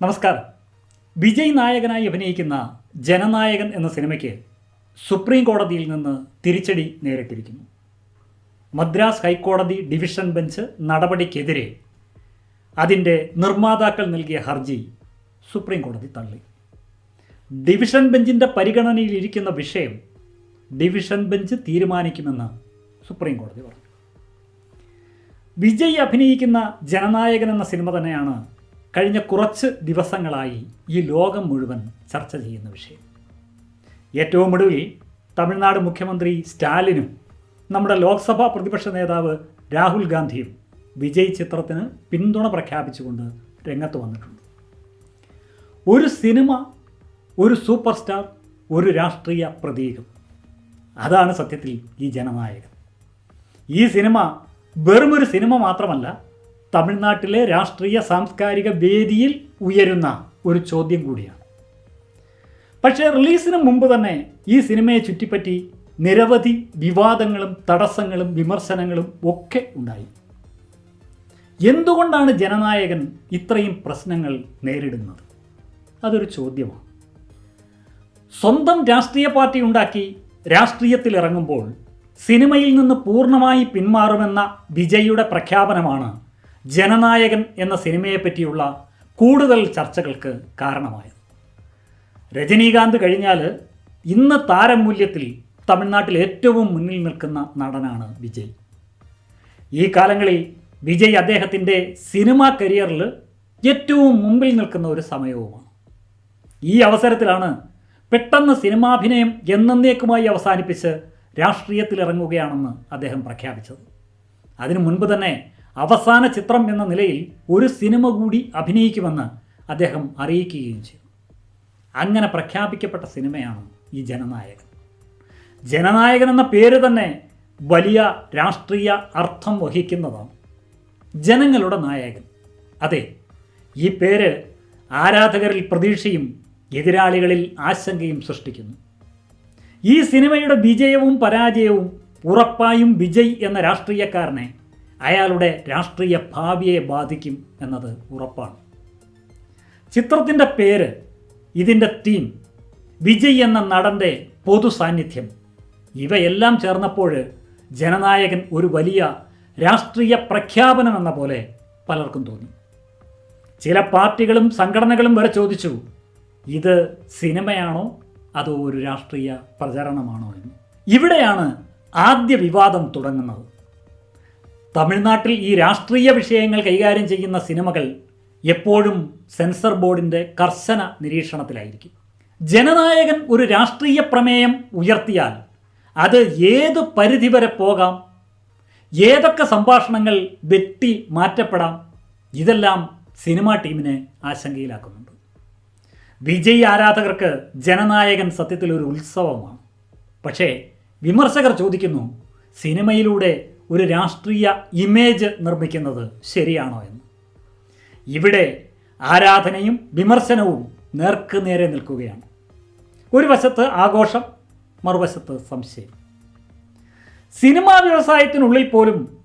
നമസ്കാരം. വിജയ് നായകനായി അഭിനയിക്കുന്ന ജനനായകൻ എന്ന സിനിമയ്ക്ക് സുപ്രീം കോടതിയിൽ നിന്ന് തിരിച്ചടി നേരിട്ടിരിക്കുന്നു. മദ്രാസ് ഹൈക്കോടതി ഡിവിഷൻ ബെഞ്ച് നടപടിക്കെതിരെ അതിന്റെ നിർമ്മാതാക്കൾ നൽകിയ ഹർജി സുപ്രീം കോടതി തള്ളി. ഡിവിഷൻ ബെഞ്ചിന്റെ പരിഗണനയിലിരിക്കുന്ന വിഷയം ഡിവിഷൻ ബെഞ്ച് തീരുമാനിക്കുമെന്ന് സുപ്രീം കോടതി പറഞ്ഞു. വിജയ് അഭിനയിക്കുന്ന ജനനായകൻ എന്ന സിനിമ തന്നെയാണ് കഴിഞ്ഞ കുറച്ച് ദിവസങ്ങളായി ഈ ലോകം മുഴുവൻ ചർച്ച ചെയ്യുന്ന വിഷയം. ഏറ്റവും ഒടുവിൽ തമിഴ്നാട് മുഖ്യമന്ത്രി സ്റ്റാലിനും നമ്മുടെ ലോക്സഭാ പ്രതിപക്ഷ നേതാവ് രാഹുൽ ഗാന്ധിയും വിജയ് ചിത്രത്തിന് പിന്തുണ പ്രഖ്യാപിച്ചുകൊണ്ട് രംഗത്ത് വന്നിട്ടുണ്ട്. ഒരു സിനിമ ഒരു സൂപ്പർ സ്റ്റാർ ഒരു രാഷ്ട്രീയ പ്രതീകം. അതാണ് സത്യത്തിൽ ഈ ജനനായകൻ. ഈ സിനിമ വെറുമൊരു സിനിമ മാത്രമല്ല തമിഴ്നാട്ടിലെ രാഷ്ട്രീയ സാംസ്കാരിക വേദിയിൽ ഉയരുന്ന ഒരു ചോദ്യം കൂടിയാണ്. പക്ഷേ റിലീസിന് മുമ്പ് തന്നെ ഈ സിനിമയെ ചുറ്റിപ്പറ്റി നിരവധി വിവാദങ്ങളും തടസ്സങ്ങളും വിമർശനങ്ങളും ഒക്കെ ഉണ്ടായി. എന്തുകൊണ്ടാണ് ജനനായകൻ ഇത്രയും പ്രശ്നങ്ങൾ നേരിടുന്നത്? അതൊരു ചോദ്യമാണ്. സ്വന്തം രാഷ്ട്രീയ പാർട്ടി ഉണ്ടാക്കി രാഷ്ട്രീയത്തിൽ ഇറങ്ങുമ്പോൾ സിനിമയിൽ നിന്ന് പൂർണമായി പിന്മാറുമെന്ന വിജയുടെ പ്രഖ്യാപനമാണ് ജനനായകൻ എന്ന സിനിമയെപ്പറ്റിയുള്ള കൂടുതൽ ചർച്ചകൾക്ക് കാരണമായത് രജനീകാന്ത് കഴിഞ്ഞാൽ ഇന്ന് താരമൂല്യത്തിൽ തമിഴ്നാട്ടിൽ ഏറ്റവും മുന്നിൽ നിൽക്കുന്ന നടനാണ് വിജയ്. ഈ കാലങ്ങളിൽ വിജയ് അദ്ദേഹത്തിന്റെ സിനിമാ കരിയറിൽ ഏറ്റവും മുമ്പിൽ നിൽക്കുന്ന ഒരു സമയവുമാണ്. ഈ അവസരത്തിലാണ് പെട്ടെന്ന് സിനിമാഭിനയം എന്നേക്കുമായി അവസാനിപ്പിച്ച് രാഷ്ട്രീയത്തിലിറങ്ങുകയാണെന്ന് അദ്ദേഹം പ്രഖ്യാപിച്ചത്. അതിനു മുൻപ് തന്നെ അവസാന ചിത്രം എന്ന നിലയിൽ ഒരു സിനിമ കൂടി അഭിനയിക്കുമെന്ന് അദ്ദേഹം അറിയിക്കുകയും ചെയ്തു. അങ്ങനെ പ്രഖ്യാപിക്കപ്പെട്ട സിനിമയാണ് ഈ ജനനായകൻ. ജനനായകൻ എന്ന പേര് തന്നെ വലിയ രാഷ്ട്രീയ അർത്ഥം വഹിക്കുന്നതാണ് ജനങ്ങളുടെ നായകൻ. അതെ ഈ പേര് ആരാധകരിൽ പ്രതീക്ഷയും എതിരാളികളിൽ ആശങ്കയും സൃഷ്ടിക്കുന്നു. ഈ സിനിമയുടെ വിജയവും പരാജയവും ഉറപ്പായും വിജയ് എന്ന രാഷ്ട്രീയക്കാരനെ അയാളുടെ രാഷ്ട്രീയ ഭാവിയെ ബാധിക്കും എന്നത് ഉറപ്പാണ്. ചിത്രത്തിന്റെ പേര് ഇതിന്റെ തീം വിജയ് എന്ന നടന്റെ പൊതു സാന്നിധ്യം. ഇവയെല്ലാം ചേർന്നപ്പോൾ ജനനായകൻ ഒരു വലിയ രാഷ്ട്രീയ പ്രഖ്യാപനം എന്ന പോലെ പലർക്കും തോന്നി. ചില പാർട്ടികളും സംഘടനകളും വരെ ചോദിച്ചു ഇത് സിനിമയാണോ അതോ ഒരു രാഷ്ട്രീയ പ്രചരണമാണോ എന്ന്? ഇവിടെയാണ് ആദ്യ വിവാദം തുടങ്ങുന്നത്. തമിഴ്നാട്ടിൽ ഈ രാഷ്ട്രീയ വിഷയങ്ങൾ കൈകാര്യം ചെയ്യുന്ന സിനിമകൾ എപ്പോഴും സെൻസർ ബോർഡിന്റെ കർശന നിരീക്ഷണത്തിലായിരിക്കും. ജനനായകൻ ഒരു രാഷ്ട്രീയ പ്രമേയം ഉയർത്തിയാൽ അത് ഏത് പരിധിവരെ പോകാം? ഏതൊക്കെ സംഭാഷണങ്ങൾ വെട്ടി മാറ്റപ്പെടാം? ഇതെല്ലാം സിനിമാ ടീമിനെ ആശങ്കയിലാക്കുന്നുണ്ട്. വിജയ് ആരാധകർക്ക് ജനനായകൻ സത്യത്തിൽ ഒരു ഉത്സവമാണ്. പക്ഷേ വിമർശകർ ചോദിക്കുന്നു സിനിമയിലൂടെ ഒരു രാഷ്ട്രീയ ഇമേജ് നിർമ്മിക്കുന്നത് ശരിയാണോ എന്ന്. ഇവിടെ ആരാധനയും വിമർശനവും നേർക്ക് നേരെ നിൽക്കുകയാണ്. ഒരു വശത്ത് ആഘോഷം മറുവശത്ത് സംശയം. സിനിമാ വ്യവസായത്തിനുള്ളിൽ പോലും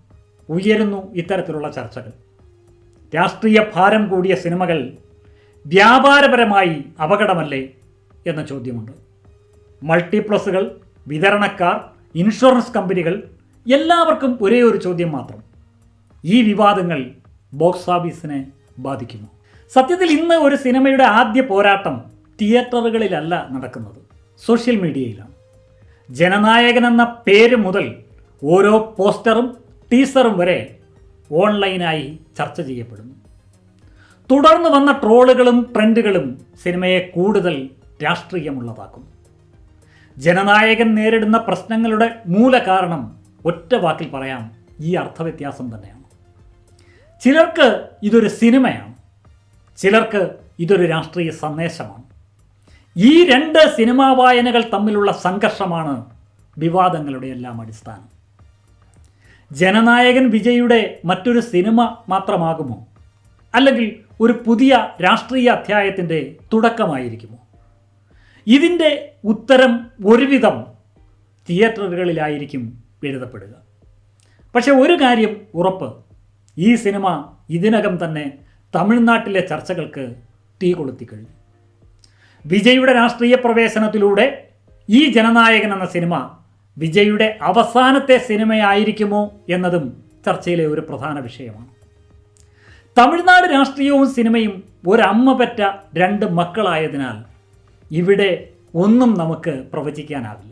ഉയരുന്നു ഇത്തരത്തിലുള്ള ചർച്ചകൾ. രാഷ്ട്രീയ ഭാരം കൂടിയ സിനിമകൾ വ്യാപാരപരമായി അപകടമല്ലേ എന്ന ചോദ്യമുണ്ട്. മൾട്ടിപ്ലസുകൾ വിതരണക്കാർ ഇൻഷുറൻസ് കമ്പനികൾ എല്ലാവർക്കും ഒരേ ഒരു ചോദ്യം മാത്രം. ഈ വിവാദങ്ങൾ ബോക്സ് ഓഫീസിനെ ബാധിക്കുമോ? സത്യത്തിൽ ഇന്ന് ഒരു സിനിമയുടെ ആദ്യ പോരാട്ടം തിയേറ്ററുകളിലല്ല നടക്കുന്നത്. സോഷ്യൽ മീഡിയയിലാണ്. ജനനായകൻ എന്ന പേര് മുതൽ ഓരോ പോസ്റ്ററും ടീസറും വരെ ഓൺലൈനായി ചർച്ച ചെയ്യപ്പെടുന്നു. തുടർന്ന് വന്ന ട്രോളുകളും ട്രെൻഡുകളും സിനിമയെ കൂടുതൽ രാഷ്ട്രീയമുള്ളതാക്കും ജനനായകൻ നേരിടുന്ന പ്രശ്നങ്ങളുടെ മൂല കാരണം ഒറ്റ വാക്കിൽ പറയാം ഈ അർത്ഥവ്യത്യാസം തന്നെയാണ്. ചിലർക്ക് ഇതൊരു സിനിമയാണ്. ചിലർക്ക് ഇതൊരു രാഷ്ട്രീയ സന്ദേശമാണ്. ഈ രണ്ട് സിനിമാ വായനകൾ തമ്മിലുള്ള സംഘർഷമാണ് വിവാദങ്ങളുടെ എല്ലാം അടിസ്ഥാനം. ജനനായകൻ വിജയുടെ മറ്റൊരു സിനിമ മാത്രമാകുമോ? അല്ലെങ്കിൽ ഒരു പുതിയ രാഷ്ട്രീയ അധ്യായത്തിന്റെ തുടക്കമായിരിക്കുമോ? ഇതിന്റെ ഉത്തരം ഒരുവിധം തിയേറ്ററുകളിലായിരിക്കും എഴുതപ്പെടുക പക്ഷെ ഒരു കാര്യം ഉറപ്പ്. ഈ സിനിമ ഇതിനകം തന്നെ തമിഴ്നാട്ടിലെ ചർച്ചകൾക്ക് തീ കൊളുത്തിക്കഴിഞ്ഞു വിജയുടെ രാഷ്ട്രീയ പ്രവേശനത്തിലൂടെ ഈ ജനനായകൻ എന്ന സിനിമ വിജയുടെ അവസാനത്തെ സിനിമയായിരിക്കുമോ എന്നതും ചർച്ചയിലെ ഒരു പ്രധാന വിഷയമാണ്. തമിഴ്നാട് രാഷ്ട്രീയവും സിനിമയും ഒരമ്മ പറ്റ രണ്ട് മക്കളായതിനാൽ ഇവിടെ ഒന്നും നമുക്ക് പ്രവചിക്കാനാവില്ല.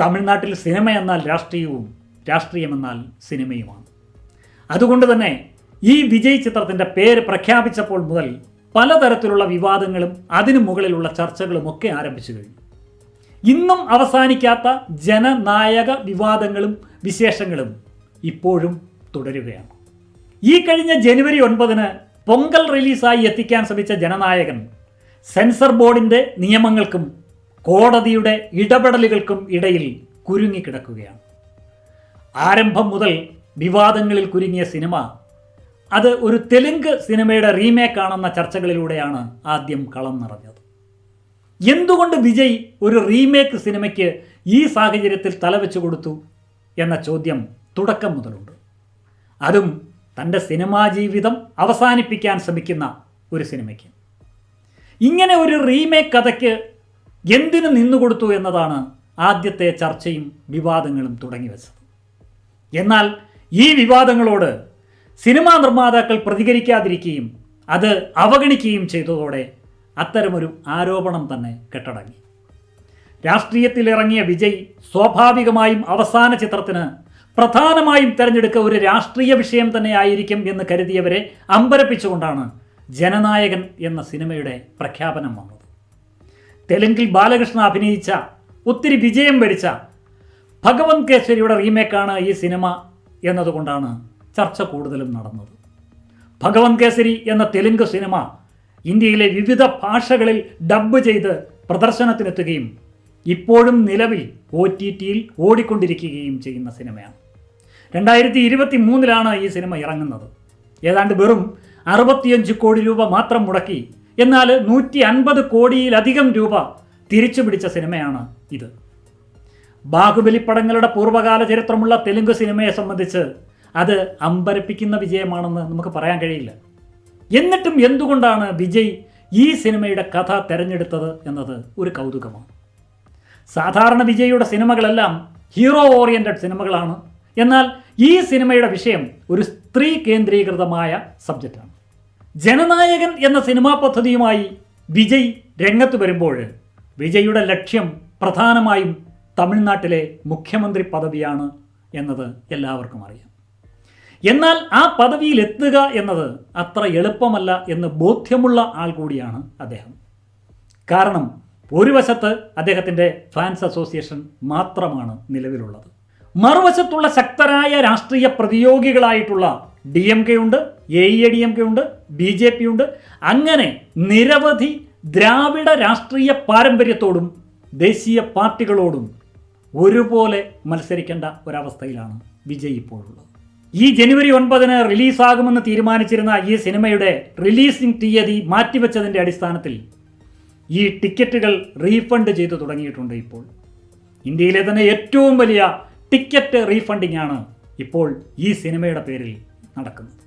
തമിഴ്നാട്ടിൽ സിനിമ എന്നാൽ രാഷ്ട്രീയവും രാഷ്ട്രീയം എന്നാൽ സിനിമയുമാണ്. അതുകൊണ്ട് തന്നെ ഈ വിജയ് ചിത്രത്തിന്റെ പേര് പ്രഖ്യാപിച്ചപ്പോൾ മുതൽ പലതരത്തിലുള്ള വിവാദങ്ങളും അതിനു മുകളിലുള്ള ചർച്ചകളും ഒക്കെ ആരംഭിച്ചു കഴിഞ്ഞു. ഇന്നും അവസാനിക്കാത്ത ജനനായക വിവാദങ്ങളും വിശേഷങ്ങളും ഇപ്പോഴും തുടരുകയാണ്. ഈ കഴിഞ്ഞ ജനുവരി ഒൻപതിന് പൊങ്കൽ റിലീസായി എത്തിക്കാൻ ശ്രമിച്ച ജനനായകൻ സെൻസർ ബോർഡിന്റെ നിയമങ്ങൾക്കും കോടതിയുടെ ഇടപെടലുകൾക്കും ഇടയിൽ കുരുങ്ങിക്കിടക്കുകയാണ്. ആരംഭം മുതൽ വിവാദങ്ങളിൽ കുരുങ്ങിയ സിനിമ അത് ഒരു തെലുങ്ക് സിനിമയുടെ റീമേക്ക് ആണെന്ന ചർച്ചകളിലൂടെയാണ് ആദ്യം കളം നിറഞ്ഞത്. എന്തുകൊണ്ട് വിജയ് ഒരു റീമേക്ക് സിനിമയ്ക്ക് ഈ സാഹചര്യത്തിൽ തലവെച്ചു കൊടുത്തു എന്ന ചോദ്യം തുടക്കം മുതലുണ്ട്. അതും തന്റെ സിനിമാ ജീവിതം അവസാനിപ്പിക്കാൻ ശ്രമിക്കുന്ന ഒരു സിനിമയ്ക്ക്. ഇങ്ങനെ ഒരു റീമേക്ക് കഥയ്ക്ക് എന്തിനു നിന്നുകൊടുത്തു എന്നതാണ് ആദ്യത്തെ ചർച്ചയും വിവാദങ്ങളും തുടങ്ങി വെച്ചത്. എന്നാൽ ഈ വിവാദങ്ങളോട് സിനിമാ നിർമ്മാതാക്കൾ പ്രതികരിക്കാതിരിക്കുകയും അത് അവഗണിക്കുകയും ചെയ്തതോടെ അത്തരമൊരു ആരോപണം തന്നെ കെട്ടടങ്ങി. രാഷ്ട്രീയത്തിലിറങ്ങിയ വിജയ് സ്വാഭാവികമായും അവസാന ചിത്രത്തിന് പ്രധാനമായും തിരഞ്ഞെടുക്കുക ഒരു രാഷ്ട്രീയ വിഷയം തന്നെ ആയിരിക്കും എന്ന് കരുതിയവരെ അമ്പരപ്പിച്ചുകൊണ്ടാണ് ജനനായകൻ എന്ന സിനിമയുടെ പ്രഖ്യാപനം വന്നത്. തെലുങ്കിൽ ബാലകൃഷ്ണ അഭിനയിച്ച ഒത്തിരി വിജയം വരിച്ച ഭഗവന്ത് കേസരിയുടെ റീമേക്കാണ് ഈ സിനിമ എന്നതുകൊണ്ടാണ് ചർച്ച കൂടുതലും നടന്നത്. ഭഗവന്ത് കേസരി എന്ന തെലുങ്ക് സിനിമ ഇന്ത്യയിലെ വിവിധ ഭാഷകളിൽ ഡബ്ബ് ചെയ്ത് പ്രദർശനത്തിനെത്തുകയും ഇപ്പോഴും നിലവിൽ ഒ ടി ടിയിൽ ഓടിക്കൊണ്ടിരിക്കുകയും ചെയ്യുന്ന സിനിമയാണ്. രണ്ടായിരത്തി ഇരുപത്തി മൂന്നിലാണ് ഈ സിനിമ ഇറങ്ങുന്നത്. ഏതാണ്ട് വെറും അറുപത്തിയഞ്ച് കോടി രൂപ മാത്രം മുടക്കി എന്നാൽ നൂറ്റി അൻപത് കോടിയിലധികം രൂപ തിരിച്ചു പിടിച്ച സിനിമയാണ് ഇത്. ബാഹുബലി പടങ്ങളുടെ പൂർവകാല ചരിത്രമുള്ള തെലുങ്ക് സിനിമയെ സംബന്ധിച്ച് അത് അമ്പരപ്പിക്കുന്ന വിജയമാണെന്ന് നമുക്ക് പറയാൻ കഴിയില്ല. എന്നിട്ടും എന്തുകൊണ്ടാണ് വിജയ് ഈ സിനിമയുടെ കഥ തിരഞ്ഞെടുത്തത് എന്നത് ഒരു കൗതുകമാണ്. സാധാരണ വിജയുടെ സിനിമകളെല്ലാം ഹീറോ ഓറിയന്റഡ് സിനിമകളാണ്. എന്നാൽ ഈ സിനിമയുടെ വിഷയം ഒരു സ്ത്രീ കേന്ദ്രീകൃതമായ സബ്ജക്റ്റാണ്. ജനനായകൻ എന്ന സിനിമാ പദ്ധതിയുമായി വിജയ് രംഗത്ത് വരുമ്പോൾ വിജയുടെ ലക്ഷ്യം പ്രധാനമായും തമിഴ്നാട്ടിലെ മുഖ്യമന്ത്രി പദവിയാണ് എന്നത് എല്ലാവർക്കും അറിയാം. എന്നാൽ ആ പദവിയിൽ എത്തുക എന്നത് അത്ര എളുപ്പമല്ല എന്ന് ബോധ്യമുള്ള ആൾ കൂടിയാണ് അദ്ദേഹം. കാരണം ഒരു വശത്ത് അദ്ദേഹത്തിന്റെ ഫാൻസ് അസോസിയേഷൻ മാത്രമാണ് നിലവിലുള്ളത്. മറുവശത്തുള്ള ശക്തരായ രാഷ്ട്രീയ പ്രതിയോഗികളായിട്ടുള്ള ഡി എം കെ ഉണ്ട് A I D M K ഉണ്ട് ബി ജെ പി ഉണ്ട്. അങ്ങനെ നിരവധി ദ്രാവിഡ രാഷ്ട്രീയ പാരമ്പര്യത്തോടും ദേശീയ പാർട്ടികളോടും ഒരുപോലെ മത്സരിക്കേണ്ട ഒരവസ്ഥയിലാണ് വിജയ് ഇപ്പോഴുള്ളത്. ഈ ജനുവരി ഒൻപതിന് റിലീസാകുമെന്ന് തീരുമാനിച്ചിരുന്ന ഈ സിനിമയുടെ റിലീസിംഗ് തീയതി മാറ്റിവെച്ചതിന്റെ അടിസ്ഥാനത്തിൽ ഈ ടിക്കറ്റുകൾ റീഫണ്ട് ചെയ്തു തുടങ്ങിയിട്ടുണ്ട് ഇപ്പോൾ. ഇന്ത്യയിലെ തന്നെ ഏറ്റവും വലിയ ടിക്കറ്റ് റീഫണ്ടിംഗ് ആണ് ഇപ്പോൾ ഈ സിനിമയുടെ പേരിൽ നടക്കുന്നത്.